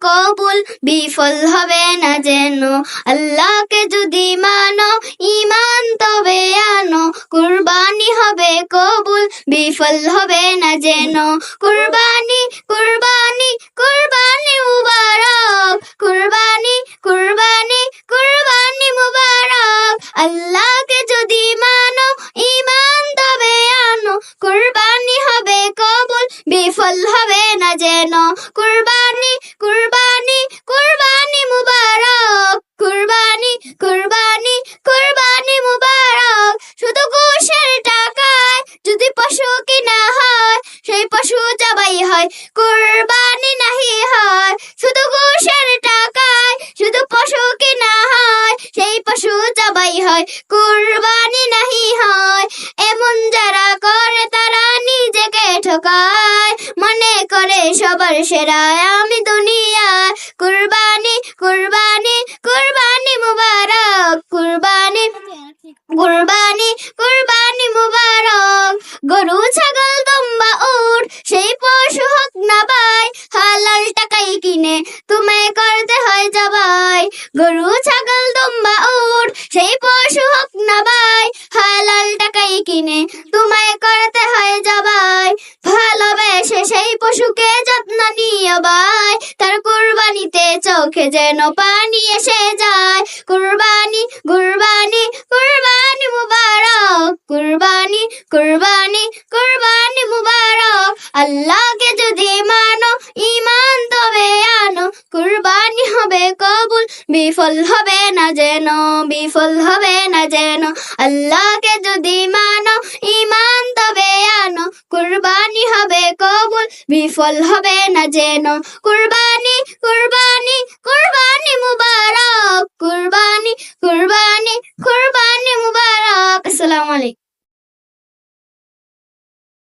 কবুল, বিফল হবে না যেন। আল্লাহকে যদি মানো ইমান তবে আনো। কুরবানি হবে কবুল, বিফল হবে না যেন। কুরবানি কুরবানি কুরবানি মুবারক। কুরবানি কুরবানি কুরবানি মুবারক। আল্লাহকে যদি জবাই হয়, কুরবানি নাহি হয়। শুধু ঘুষের টাকায়, শুধু পশু হয়, সেই পশু জবাই হয়। কুরবানি নাহি হয়, এমন যারা করে তারা নিজেকে ঠকায়। মনে করে সবার সেরা আমি কুরবানি কুরবানি কুরবানি হয় জবাই গরু, ছাগল, দম্বা, উট, সেই পশু হোক না ভাই হালাল টাকাই কিনে তোমায় করতে হয় জবাই ভালোবেসে সেই পশুকে যত্ন নিও ভাই তার কুরবানিতে চোখে যেন পানি এসে যায়। কুরবানি কুরবানি কুরবানি মুবারক। কুরবানি কুরবানি কুরবানি মুবারক। আল্লাহকে হবে কবুল, বিফল হবে না যেন, বিফল হবে না যেন। আল্লাহকে যদি মানো ইমান তবে আনো। কুরবানি হবে কবুল, বিফল হবে না যেন। কুরবানি কুরবানি কুরবানি মুবারক। কুরবানি কুরবানি কুরবানি মুবারক। আসসালামু আলাইকুম।